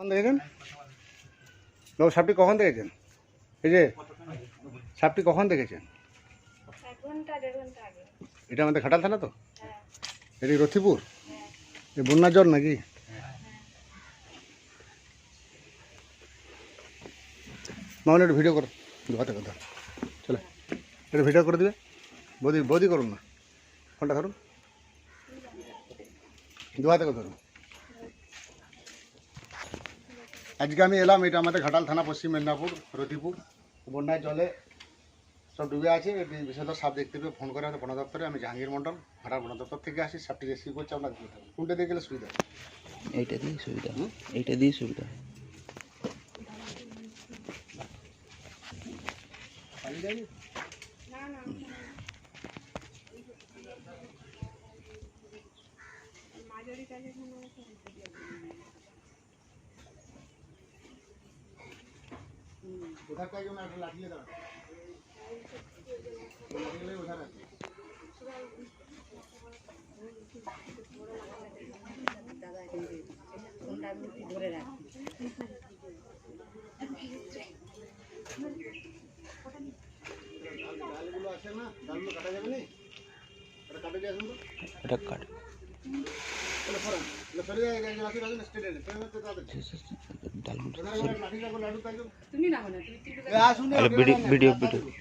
কখন দেখেছেন? বাবু সাপটি কখন দেখেছেন? এই যে সাপটি কখন দেখেছেন? এটা আমাদের ঘাটাল থানা তো? এটি রথিপুর? এই বন্যার জল নাকি? মামনি একটু ভিডিও করো। দু হাতে কথা। চলো একটু ভিডিও করে দিবে। বৌদি বৌদি করুন না। ফোনটা ধরুন। দু হাতে করে ধরুন। আজকে আমি এলাম এটা আমাদের ঘাটাল থানা পশ্চিম মেদিনীপুর রতিপুর বন্যায় জলে সব ডুবে আছে বিষয়টা সাপ দেখতে পেয়ে ফোন করে আমাদের বন দপ্তরে। আমি জাহাঙ্গীর মন্ডল ঘাটাল বন দপ্তর থেকে আসি সাপটি রেসিভ করছে আপনার কোনটা দিয়ে গেলে সুবিধা? এইটা দিয়ে সুবিধা। এইটা দিয়ে সুবিধা। না না মাঝারি কাজে কোনো কোথার থেকে না একটা লাগিয়ে দাও লাগিয়ে ওঠার আছে ডালগুলো আছে? না ডালগুলো কাটা যাবে না এটা কাটে দিয়ে আসুন তো এটা কাট তাহলে ফরান তাহলে ফেলে যায় একজন আসুন আসুন স্টেটে ফেলে তো তাদের ডালগুলো ওখানে লাঠি রাখো লাডু থাকবে তুমি না মানে তুমি তিনটে এ আসুন আরে ভিডিও ভিডিও ভিডিও তুই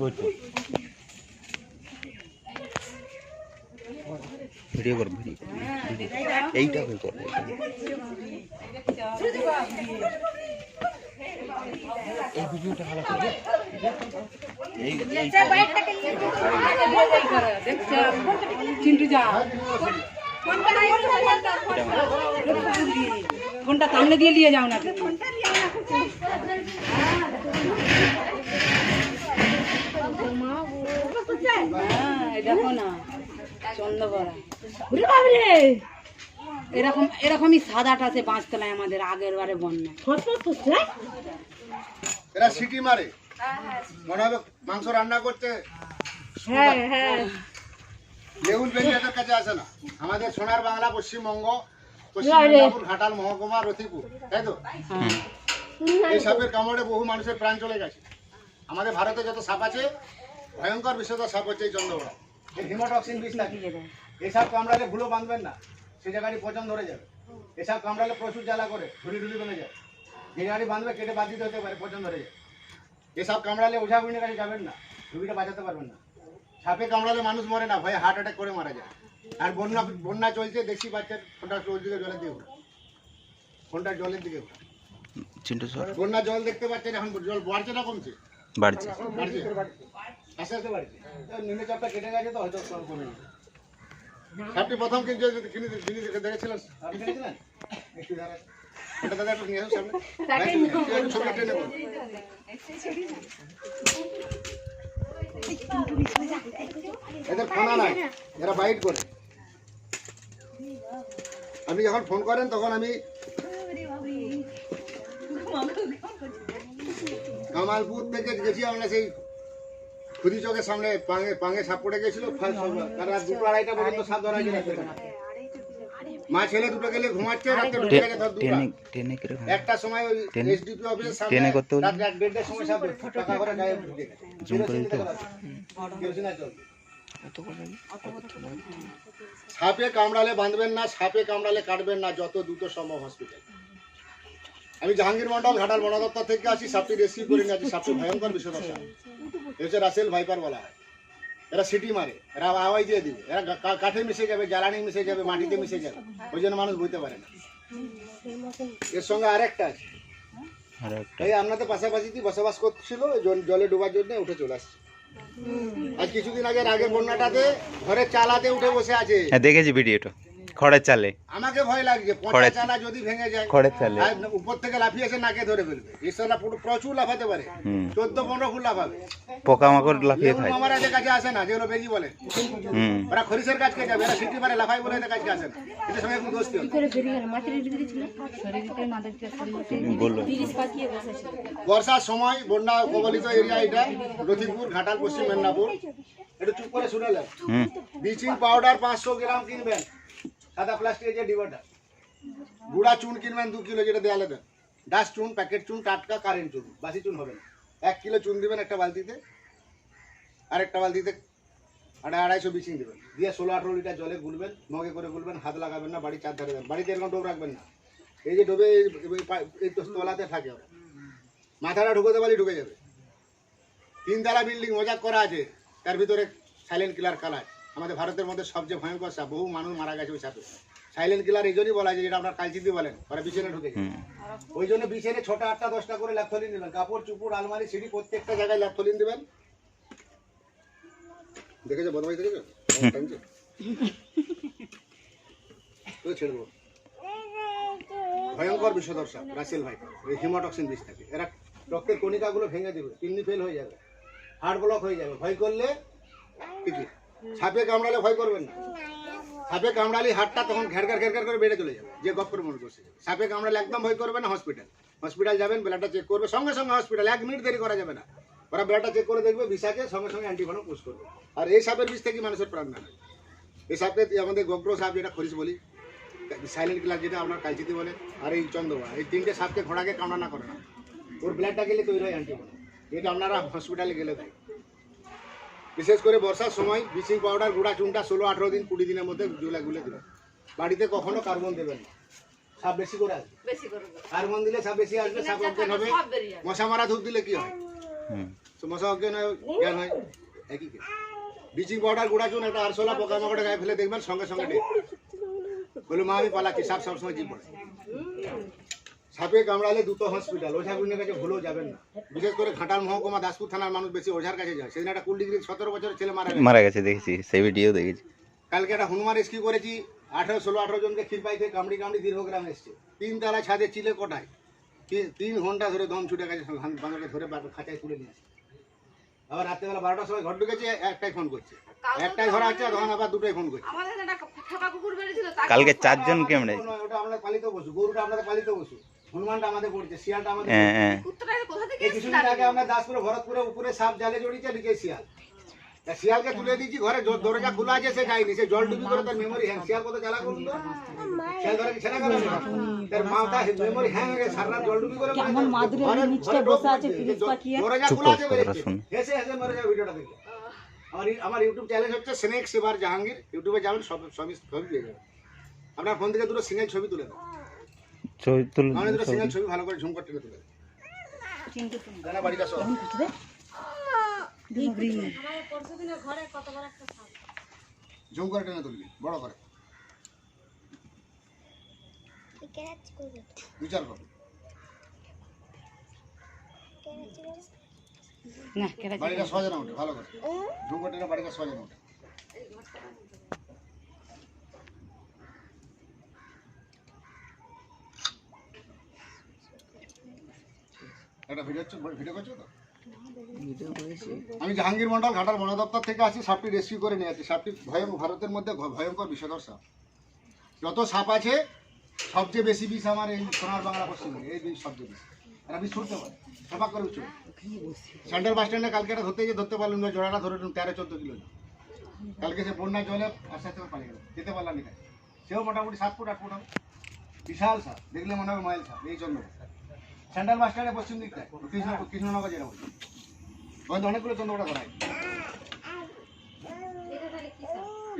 ধরে রাখ লাগিয়ে করে দিতে এইখানটায় আচ্ছা হাজার তো সরি আচ্ছা নিয়ে আসো ভিডিও কর ভিডিও এইটা হয়ে কর এই ভিডিওটা ভালো করে এই এই চিন্টু যা ফোনটা সামনে দিয়ে নিয়ে যাও না হ্যাঁ, এই দেখো না চন্দ্রবরা এরকম এরকমই সাদাটা আছে পাঁচতলায় আমাদের আগের বারে বন্যা। এরা সিটি মারে। মনে হবে মাংস রান্না করতে হ্যাঁ হ্যাঁ। লেবুল কাছে আসে না। আমাদের সোনার বাংলা পশ্চিমবঙ্গ পশ্চিমবঙ্গ ঘাটাল মহকুমা রতিপুর তাই তো? এই সাপের কামড়ে বহু মানুষের প্রাণ চলে গেছে। আমাদের ভারতে যত সাপ আছে ভয়ঙ্কর বিষয়টা সাপ হচ্ছে এই চন্দ্রবড়া এই হিমোটক্সিন বিষ থাকে এই সাপ কামড়ালে ভুলো বাঁধবেন না। সে জায়গাটি পচন ধরে যাবে। এই সাপ কামড়ালে প্রচুর জ্বালা করে ঢুলি ঢুলি বেঁধে যায়। যে জায়গাটি বাঁধবে কেটে বাদ দিতে হতে পারে পচন ধরে যায় এই সাপ কামড়ালে ওঝা গুণের কাছে যাবেন না রুগীটা বাঁচাতে পারবেন না। সাপে কামড়ালে মানুষ মরে না ভয়ে হার্ট অ্যাটাক করে মারা যায়। আর বন্যা বন্যা চলছে দেখছি বাচ্চার ফোনটা ওর দিকে জলের দিকে ফোনটা জলের দিকে বন্যা জল দেখতে পাচ্ছেন এখন জল বাড়ছে না কমছে। বাড়ছে। প্রথম কিন্তু দেখেছিলেন? আপনি দাদা একটু নিয়ে আসুন সামনে। এদের ফোনা নাই এরা বাইট করে। আপনি যখন ফোন করেন তখন আমি কামালপুর থেকে গেছি আমরা সেই খুদি চকের সামনে পাঙে পাঙে সাপ পড়ে গেছিল। তার দুটো আড়াইটা পর্যন্ত সাপ ধরা গেছে। মা ছেলে দুটো গেলে ঘুমাচ্ছে রাত্রে ঢুকে গেছে ধর দুটো। একটা সময় ওই এসডিপি অফিসের সামনে টেনে করতে হলে- রাত দেড়টার সময় সাপ টাকা করে গায়ে ঢুকে গেছে। জুম করে দিতে কেরোসিন আছে ওতে। সাপে কামড়ালে বাঁধবেন না সাপে কামড়ালে কাটবেন না যত দ্রুত সম্ভব হসপিটাল আমি জাহাঙ্গীর মন্ডল ঘাটাল বন দপ্তর থেকে আসি সাপটি রেসিভ করে নিয়ে আসি সাপটি ভয়ঙ্কর এ হচ্ছে রাসেল ভাইপার বলা হয় এরা সিটি মারে এরা আওয়াজ দিয়ে দিবে। এরা কাঠে মিশে যাবে জ্বালানি মিশে যাবে মাটিতে মিশে যাবে। ওই জন্য মানুষ বুঝতে পারে না। এর সঙ্গে আরেকটা আছে। আর এই আপনাদের পাশাপাশি বসবাস করছিল জলে ডোবার জন্য উঠে চলে আসছে। আজ কিছুদিন আগে আগে বন্যাটাতে ঘরের চালাতে উঠে বসে আছে। হ্যাঁ দেখেছি ভিডিওটা। খড়ের চালে। আমাকে ভয় লাগছে পচা চালা। যদি ভেঙে যায় খড়ের চালে। উপর থেকে লাফিয়ে এসে নাকে ধরে ফেলবে। পুরো প্রচুর লাফাতে পারে। চোদ্দ পনেরো ফুট লাফাবে। পোকামাকড় লাফিয়ে লেবুর থাকে মামারা যে কাছে আসে না যেগুলো বেজি বলে। হুম। ওরা খরিসের কাজকে যাবে এরা সিটি পারে লাফাই বলে এদের কাজকে আসে না। এদের সঙ্গে কোনো দোস্তি বর্ষার সময় বন্যা কবলিত এরিয়া এটা রথিপুর ঘাটাল পশ্চিম মেদিনীপুর। একটু চুপ করে শুনেলেন হুম। ব্লিচিং পাউডার পাঁচশো গ্রাম কিনবেন। সাদা প্লাস্টিকের যে ডিবাটা গুঁড়া চুন কিনবেন দু কিলো যেটা দেওয়ালে দেন। ডাস চুন প্যাকেট চুন, টাটকা কারেন্ট চুন, বাসি চুন হবে না। এক কিলো চুন দিবেন একটা বালতিতে আর একটা বালতিতে আড়াই আড়াইশো ব্লিচিং দেবেন। দিয়ে ষোলো আঠেরো লিটার জলে গুলবেন, মগে করে গুলবেন, হাত লাগাবেন না বাড়ির চার ধারে বাড়িতে এরকম ডোব রাখবেন না। এই যে ডোবে এই- তলাতে থাকে ওরা। মাথাটা ঢুকোতে পারলে ঢুকে যাবে। তিনতলা বিল্ডিং মজাক করা আছে, তার ভিতরে সাইলেন্ট কিলার কালার। আমাদের ভারতের মধ্যে সবচেয়ে ভয়ঙ্কর সাপ বহু মানুষ মারা গেছে ওই সাপে। সাইলেন্ট কিলার এই জন্যই বলা যায় যেটা আপনার কালচিতি বলেন ওরা বিছানে ঢুকে ওই জন্য বিছানে ছোট আটটা দশটা করে ল্যাপথলিন দেবেন। কাপড় চুপুর আলমারি সিঁড়ি প্রত্যেকটা জায়গায় ল্যাপথলিন দেবেন। দেখেছ? বদমাই দেখেছ? ছেড়ে দেবো। ভয়ঙ্কর বিষধর সাপ রাসেল ভাই। এই হিমোটক্সিন বিষ থাকে। এরা রক্তের কণিকাগুলো ভেঙে দেবে কিডনি ফেল হয়ে যাবে হার্ট ব্লক হয়ে যাবে। ভয় করলে ঠিকই সাপে কামড়ালে ভয় করবেন না। সাপে কামড়ালে হাতটা তখন ঘেরঘার ঘেরঘার করে বেড়ে চলে যাবে। যে গপ করে মনে করছে। সাপে কামড়ালে একদম ভয় করবে না হসপিটাল হসপিটাল যাবেন, ব্লাডটা চেক করবে, সঙ্গে সঙ্গে হসপিটাল এক মিনিট দেরি করা যাবে না। ওরা ব্লাডটা চেক করে দেখবে বিষ আছে সঙ্গে সঙ্গে অ্যান্টিভেনম পুশ করবে। আর এই সাপের বিষ থেকে মানুষের প্রাণ না এই সাপে আমাদের গোগ্র সাপ যেটা খরিস বলি সাইলেন্ট কিলার যেটা আপনার কালচিতি বলে, আর এই চন্দ্রবা এই তিনটে সাপকে ঘোড়াকে কামড়ানা করে না। ওর ব্লাডটা গেলে তৈরি হয় অ্যান্টিভেনম যেটা আপনারা হসপিটালে গেলে দেয় বিশেষ করে বর্ষার সময় ব্লিচিং পাউডার গুঁড়া চুনটা ষোলো আঠেরো দিন কুড়ি দিনের মধ্যে গুলে গুলে দেবেন বাড়িতে কখনো কার্বন দেবেন না। সাপ বেশি করে আসবে। কার্বন দিলে সাপ বেশি আসবে সাপ অজ্ঞান হবে। মশা মারা ধূপ দিলে কি হয়? মশা অজ্ঞান হয় জ্ঞান হয়। একই ব্লিচিং পাউডার গুঁড়া চুন একটা আরশোলা পোকা মাকড়ে গায়ে ফেলে দেখবেন সঙ্গে সঙ্গে ডেট বলে মা আমি পালাচ্ছি। সাপ সবসময় জিভ পড়ে। সাপে কামড়ালে দুটো হসপিটাল ওঝাগুনের কাছে ভুলেও যাবেন না। বিশেষ করে ঘাটাল মহকুমা দাসপুর থানার মানুষ বেশি ওঝার কাছে যায়। সেদিন একটা কুল ডিগ্রি সতেরো বছরের ছেলে মারা গেছে। মারা গেছে দেখেছি সেই ভিডিও দেখেছি। কালকে একটা হনুমান রেস্কিউ করেছি আঠেরো ষোলো আঠেরো জনকে ক্ষীরপাইতে কামড়ি কামড়ি দীর্ঘগ্রাম এসছে। তিন তালা ছাদে চিলে কোটায় তিন- তিন ঘণ্টা ধরে দম ছুটে গেছে বাংলাকে ধরে খাঁচায় তুলে নিয়ে আসে। আবার রাত্রেবেলা বারোটার সময় ঘর ঢুকেছে একটাই ফোন করছে। একটাই ধরা আছে তখন আবার দুটোই ফোন করছে। কালকে চারজন কেমনে ওটা- আমাদের পালিত পশু গরুটা আমরা পালিত পশু। হনুমানটা আমাদের পড়ছে শিয়ালটা আমাদের হ্যাঁ। হ্যাঁ। কোথা থেকে কিছুদিন আগে আমরা দাসপুরে ভরতপুরে উপরে সাপ জালে জড়িয়েছে নিচে শিয়াল। তা শিয়ালকে তুলে দিচ্ছি ঘরে দরজা খোলা আছে সে যায়নি। সে জল ডুবি করে তার মেমোরি হ্যাং শিয়াল কত জ্বালা শিয়াল গেল তার মাথা মেমোরি হ্যাং হয়ে গেছে, সারা জল ডুবি করে কেমন মাদুরের নিচে বসে আছে দরজা চুপ খোলা আছে কথাটা হেসে হেসে মরে যাবে ভিডিওটা আমার আমার ইউটিউব চ্যানেল হচ্ছে স্নেক সেবার জাহাঙ্গীর ইউটিউবে যাবেন সব সবই সবই পেয়ে যাবেন। আপনার ফোন থেকে দুটো সিঙ্গেল ছবি তুলে দেন। ছবি তুল আমি ছবি। ভালো করে ঝুম করে তুলে দেন বাড়িটা সব ঝুম করে টেনে তুলবি বড় করে। বিচার কর। না বাড়িটা সহজে না ওঠে ভালো করে। ঝুম করে টেনে বাড়িটা সহজে না ওঠে একটা ভিডিও ভিডিও করছ তো? আমি জাহাঙ্গীর মন্ডল ঘাটার বন দপ্তর থেকে আসি সাপটি রেস্কিউ করে নিয়ে আসি। সাপটি ভয়ঙ্কর ভারতের মধ্যে ভয়ঙ্কর বিষধর সাপ। যত সাপ আছে সবচেয়ে বেশি বিষ আমার এই সোনার বাংলা পশ্চিমবঙ্গে এই বিষ সবচেয়ে বেশি। এরা বিষ ছুটতে পারে সবাক করে ছুটে সেন্ট্রাল বাস স্ট্যান্ডে কালকে একটা ধরতে গিয়ে ধরতে পারলাম না জোড়াটা ধরে নিলাম তেরো চোদ্দ কিলো কালকে সে বন্যা জলে আস্তে আস্তে পালিয়ে গেল যেতে পারলাম না। সেও মোটামুটি সাত ফুট আট ফুট হবে। বিশাল সাপ দেখলে মনে হবে মাইল সাপ এই জন্য। সেন্ট্রাল বাস স্ট্যান্ডে পশ্চিম দিকটায়, কৃষ্ণ কৃষ্ণনগর যেটা বলছি ওখানে অনেকগুলো চন্দ্রকোড়া করা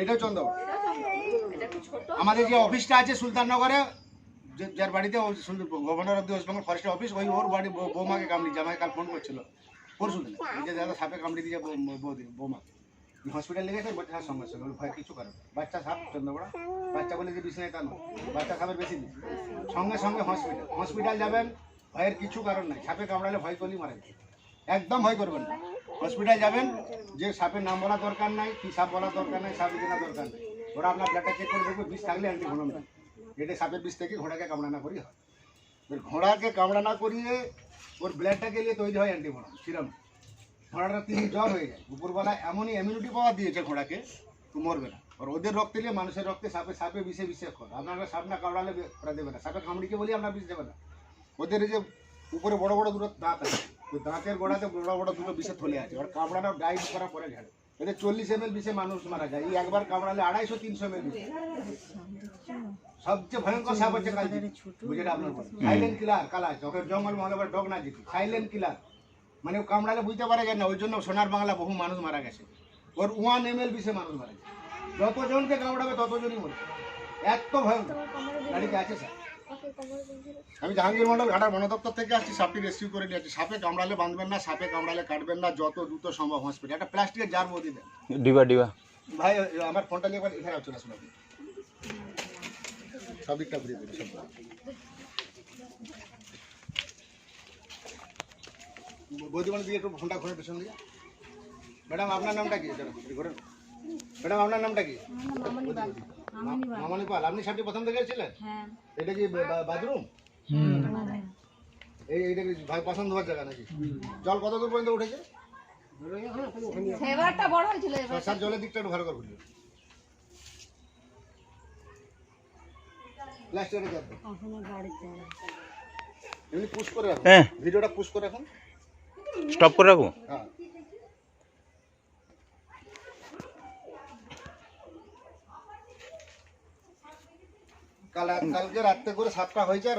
এটাও চন্দ্রকোড়া আমাদের যে অফিসটা আছে সুলতাননগরে যার বাড়িতে governor of the West Bengal ফরেস্টের অফিস, ওই ওর বাড়ি বৌমাকে কামড়ি জামাই কাল ফোন করছিল। পরশু দিন। যে দাদা সাপে কামড়ি দিয়ে বৌদি বৌমাকে। হসপিটালে গেছে বাচ্চা সঙ্গে ওর ভয় কিছু করে বাচ্চা সাপ চন্দ্রকোড়া বাচ্চা বলে যে বিষ নেই তা নয় বাচ্চা সাপের বেশি বিষ সঙ্গে সঙ্গে হসপিটাল হসপিটাল যাবেন। ভয়ের কিছু কারণ নাই। সাপে কামড়ালে ভয় করলেই মারা যায়। একদম ভয় করবেন না। হসপিটাল যাবেন, যে সাপের নাম বলা দরকার নাই, কি সাপ বলা দরকার নাই, সাপ জানা দরকার নেই। ওরা আপনার ব্লাডটা চেক করে দেখবে, বিষ থাকলে অ্যান্টিভেনম দেয় এটা সাপের বিষ থেকে ঘোড়াকে কামড়ানা করি হয়। এবার ঘোড়াকে কামড়ানা করিয়ে ওর ব্লাডটাকে নিয়ে তৈরি হয় অ্যান্টি অ্যান্টিভেনম সিরাম। ঘোড়াটা তিনি জ্বর হয়ে যায়। উপরবেলা এমনই ইমিউনিটি পাওয়ার দিয়েছে ঘোড়াকে, তো মরবে না। আর ওদের রক্তে নিয়ে মানুষের রক্তে সাপে সাপে বিষে বিষে করে। আপনারা সাপ না কামড়ালে ওরা দেবে না। সাপে কামড়িকে বলি আমরা বিষ দেবে না। ওদের এই যে উপরে বড় বড় দুটো দাঁত আছে ওই দাঁতের গোড়াতে বড় বড় দুটো বিষে থলে আছে ওর কামড়ানো ডাইভ করার পরে ঝাড়ে। এদের চল্লিশ এম এল বিষে মানুষ মারা যায় এই একবার কামড়ালে আড়াইশো তিনশো এম এল সবচেয়ে ভয়ঙ্কর সাপ হচ্ছে কালজি বুঝেটা আপনার সাইলেন্ট কিলার কালা যখন জঙ্গল মহলে ডগ না জিতি। সাইলেন্ট কিলার মানে ও কামড়ালে বুঝতে পারা যায় না ওই জন্য সোনার বাংলা বহু মানুষ মারা গেছে। ওর ওয়ান এম এল বিষে মানুষ মারা গেছে। যতজনকে কামড়াবে ততজনই মরে এত ভয়ঙ্কর। গাড়িতে আছে স্যার। আমি জাহাঙ্গীর মন্ডল ঘাটার বন দপ্তর থেকে আসছি সাপটি রেস্কিউ করে নিয়ে আসছি। সাপে কামড়ালে বাঁধবেন না সাপে কামড়ালে কাটবেন না যত দ্রুত সম্ভব হসপিটাল একটা প্লাস্টিকের জার মধ্যে দেন। ডিবা ডিবা। ভাই আমার ফোনটা নিয়ে একবার এখানে চলে আসুন আপনি। সব দিকটা ঘুরিয়ে দেবেন সব বৌদিমান দিয়ে একটু ফোনটা ঘুরে পেছন দিয়ে। ম্যাডাম আপনার নামটা কি? একটু ম্যাডাম আপনার নামটা কি? মামনি পাল আপনি সাপটি প্রথম থেকে ছিলেন এটা কি বাথরুম? এই এইটা কি ভাই পছন্দ হওয়ার জায়গা নাকি? জল কত দূর পর্যন্ত উঠেছে? এবারটা বড় হয়েছিল এবার। স্যার জলের দিকটা একটু ভালো করে প্লাস্টিকের জার দাও। এমনি পুশ করে রাখুন। হ্যাঁ। ভিডিওটা পুশ করে রাখুন। স্টপ করে রাখো হ্যাঁ। কাল কালকে রাত্রে করে সাতটা হয়েছে আর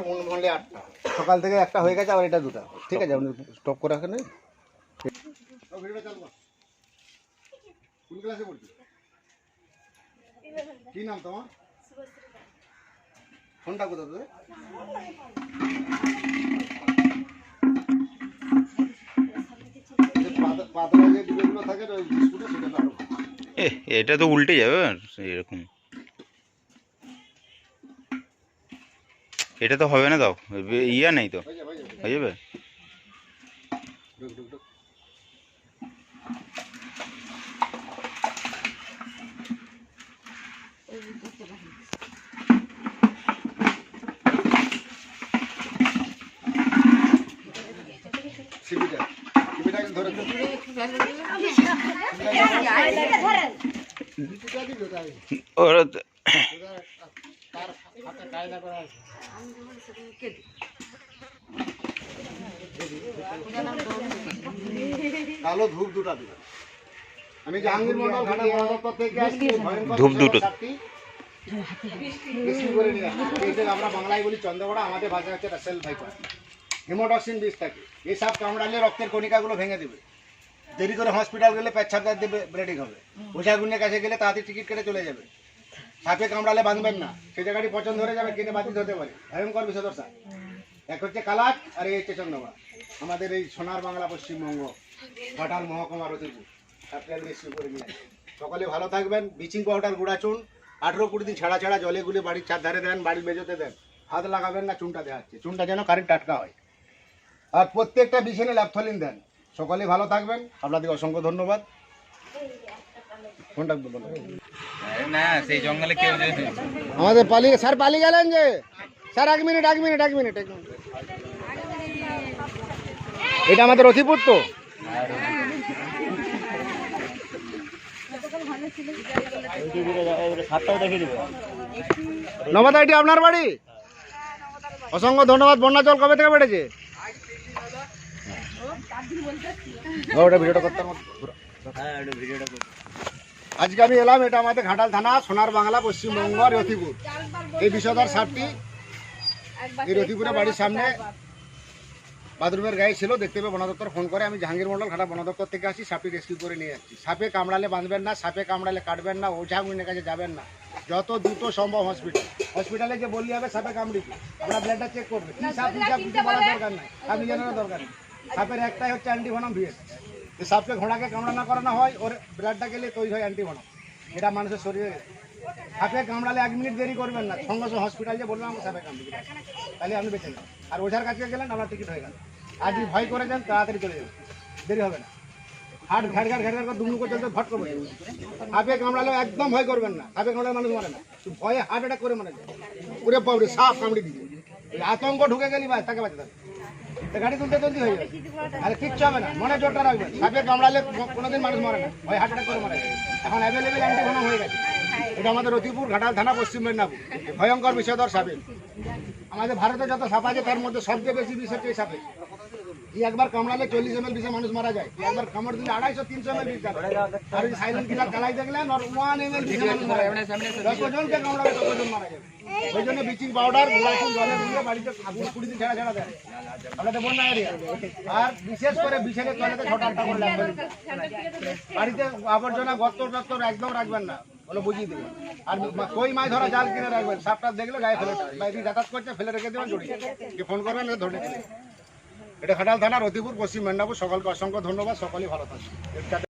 আটটা। সকাল থেকে একটা হয়ে গেছে আবার এটা দুটা। ঠিক আছে আপনি স্টপ করে রাখেন ভিডিওটা চালু কোন ক্লাসে পড়ছিস? কি নাম তোমার? ফোনটা কোথায় তোদের? পাতলা যে ডিবেগুলো থাকে ওই বিস্কুটে সেটা এটা তো উল্টে যাবে এরকম। এটা তো হবে না দাও। ইয়া নেই তো। হয়ে যাবে? হয়ে কালো ধূপ দুটা দিবে আমি জাহাঙ্গীর মন্ডল ঘাটা বন থেকে আসছি ধূপ দুটো। আমরা বাংলায় বলি চন্দ্রকোড়া আমাদের ভাষা হচ্ছে রাসেল ভাইপার হিমোটক্সিন বিষ থাকে। এই সাপ কামড়ালে রক্তের কণিকাগুলো ভেঙে দেবে। দেরি করে হসপিটাল গেলে পেচ্ছাপ দেবে ব্লিডিং হবে। ওঝা গুণের কাছে গেলে তাড়াতাড়ি টিকিট কেটে চলে যাবে। সাপে কামড়ালে বাঁধবেন না। সেই জায়গাটি পছন্দ ধরে যাবে কেটে বাতিল হতে পারে। ভয়ঙ্কর সাপ এক হচ্ছে কালাট আর এই হচ্ছে চন্দ্রমা। আমাদের এই সোনার বাংলা পশ্চিমবঙ্গ, ঘাটাল মহকুমা সকলে ভালো থাকবেন ব্লিচিং পাউডার গুঁড়া চুন। আঠেরো কুড়ি দিন ছাড়া ছাড়া জলে গুলে বাড়ির চার ধারে দেন, বাড়ির বেজোতে দেন। হাত লাগাবেন না, চুনটা দেওয়া হচ্ছে চুনটা যেন কারেন্ট টাটকা হয়। আর প্রত্যেকটা বিছানে ল্যাপথলিন দেন। সকলে ভালো থাকবেন। আপনাদের অসংখ্য ধন্যবাদ। আমাদের পালিয়ে স্যার পালিয়ে গেলেন যে? স্যার এক মিনিট এক মিনিট এক মিনিট এক মিনিট। এটা আমাদের রথিপুর তো। নবাদা এটি আপনার বাড়ি? অসংখ্য ধন্যবাদ বন্যা জল কবে থেকে বেড়েছে? ওটা ভিডিওটা করতে আমার ঘুরো। আজকে আমি এলাম, এটা আমাদের ঘাটাল থানা, সোনার বাংলা, পশ্চিমবঙ্গ রতিপুর এই বিষধর সাপটি এই রতিপুরে বাড়ির সামনে বাথরুমের গায়ে ছিল, দেখতে পেয়ে বন দপ্তর ফোন করে, আমি জাহাঙ্গীর মন্ডল ঘাটা বন দপ্তর থেকে আসি সাপটি রেস্কিউ করে নিয়ে যাচ্ছি। সাপে কামড়ালে বাঁধবেন না, সাপে কামড়ালে কাটবেন না, ওঝা গুণের কাছে যাবেন না। যত দ্রুত সম্ভব হসপিটাল হসপিটালে যে বললি হবে সাপে কামড়িছে আমরা ব্লাডটা চেক করবে। কি সাপ কিছু বলার দরকার নাই। আপনি জানার দরকার নেই। সাপের একটাই হচ্ছে অ্যান্টিভনম ভিএস যে সাপকে ঘোড়াকে কামড়ানো করানো হয়, ওর ব্লাডটা গেলে তৈরি হয় অ্যান্টিভনম এটা মানুষের শরীরে সাপে কামড়ালে এক মিনিট দেরি করবেন না। সঙ্গে সঙ্গে হসপিটাল যে বললাম, আমার সাপে কামড়ে তাহলে আপনি বেঁচে যাবেন আর ওঝার কাছে গেলেন আপনার টিকিট হয়ে গেল আর যদি ভয় করে যান, তাড়াতাড়ি চলে যাবেন। দেরি হবে না। হাট ঘাট ঘাট ঘাট ঘাট করে চলতে ভট করবে সাপে কামড়ালে একদম ভয় করবেন না। সাপে কামড়ালে মানুষ মরে না। ভয়ে হার্ট অ্যাটাক করে মরে যায়। পুরে সাপ কামড়ে দিবে। আতঙ্ক ঢুকে গেলি ভাই তাকে বাঁচাতে গাড়ি তুলতে তুলতে হয়ে যাবে। আর কিচ্ছু হবে না, মনে জোরটা রাখবে। সাপে কামড়ালে কোনোদিন মানুষ মরে না। ভয় হার্ট করে মারা এখন অ্যাভেলেবেল অ্যান্টিভেনম হয়ে গেছে। এটা আমাদের রতিপুর, ঘাটাল থানা, পশ্চিম মেদিনীপুর। ভয়ঙ্কর বিষয়ধর সাপে। আমাদের ভারতে যত সাপ আছে, তার মধ্যে সবচেয়ে বেশি বিষয় সাপে। একবার কামড়ালে চল্লিশ এম এল বিষে মানুষ মারা যায়। একবার কামড় দিলে আড়াইশো, তিনশো এম এল বিষ আর ওই সাইলেন্ট কিলার কালাই দেখলেন আর ওয়ান এম এল বিষে মানুষ মারা যাবে যতজনকে কামড়াবে ততজন মারা যাবে। ওই জন্য ব্লিচিং পাউডার গোলাচুন জলে দিয়ে বাড়িতে আগুন কুড়ি দিন ছেড়া ছেড়া দেয়। আমাদের বন্যা এরিয়া। আর বিশেষ করে বিছের তলাতে ছোট আটটা করে বাড়িতে আবর্জনা গত্ত টত্ত একদম রাখবেন না। বলে বুঝিয়ে দেবেন আর কই মাছ ধরা, জাল কিনে রাখবেন। সাপটা দেখলে, গায়ে ফেলে। বাইরে যাতায়াত করছে, ফেলে রেখে দেবেন জড়িয়ে। ফোন করবেন ধরে। এটা খাটাল থানার অতিপুর পশ্চিম মেদিনীপুর। সকলকে অসংখ্য ধন্যবাদ। সকলেই ভালো থাকবে